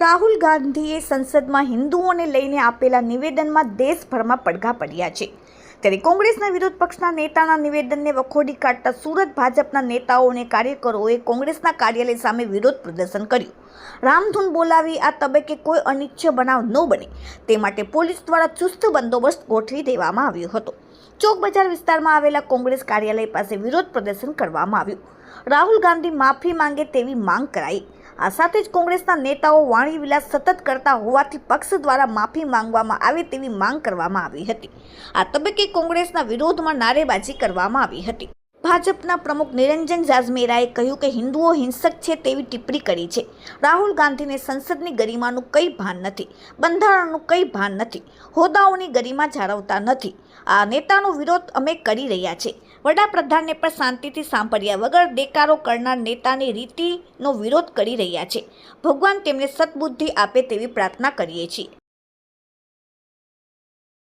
રાહુલ ગાંધીએ સંસદમાં હિન્દુઓને લઈને આપેલા નિવેદનમાં દેશભરમાં પડઘા પડ્યા છે. ત્યારે કોંગ્રેસના વિરોધ પક્ષના નેતાના નિવેદનને વખોડી કાઢતા સુરત ભાજપના નેતાઓ અને કાર્યકરોએ કોંગ્રેસના કાર્યાલય સામે વિરોધ પ્રદર્શન કર્યું. રામધૂન બોલાવી આ તબક્કે કોઈ અનિચ્છ બનાવ ન બને. તે માટે પોલીસ દ્વારા ચુસ્ત બંદોબસ્ત ગોઠવી દેવામાં આવ્યો હતો. ચોક બજાર વિસ્તારમાં આવેલા કોંગ્રેસ કાર્યાલય પાસે વિરોધ પ્રદર્શન કરવામાં આવ્યું. રાહુલ ગાંધી માફી માંગે તેવી માંગ કરાઈ. આ સાથે જ કોંગ્રેસના નેતાઓ વાણી વિલાસ સતત કરતા હોવાથી પક્ષ દ્વારા માફી માંગવામાં આવે તેવી માંગ કરવામાં આવી હતી. આ તબક્કે કોંગ્રેસના વિરોધમાં નારેબાજી કરવામાં આવી હતી. ભાજપના પ્રમુખ નિરંજન જાઝમેરાએ કહ્યું કે હિન્દુઓ હિંસક છે તેવી ટિપ્પણી કરી છે. રાહુલ ગાંધીને સંસદની ગરિમાનું કંઈ ભાન નથી, બંધારણનું કંઈ ભાન નથી, હોદ્દાઓની ગરિમા જાળવતા નથી. આ નેતાનો વિરોધ અમે કરી રહ્યા છે. વડાપ્રધાનને પણ શાંતિથી સાંભળ્યા વગર દેકારો કરનાર નેતાની રીતિનો વિરોધ કરી રહ્યા છે. ભગવાન તેમને સદબુદ્ધિ આપે તેવી પ્રાર્થના કરીએ છીએ.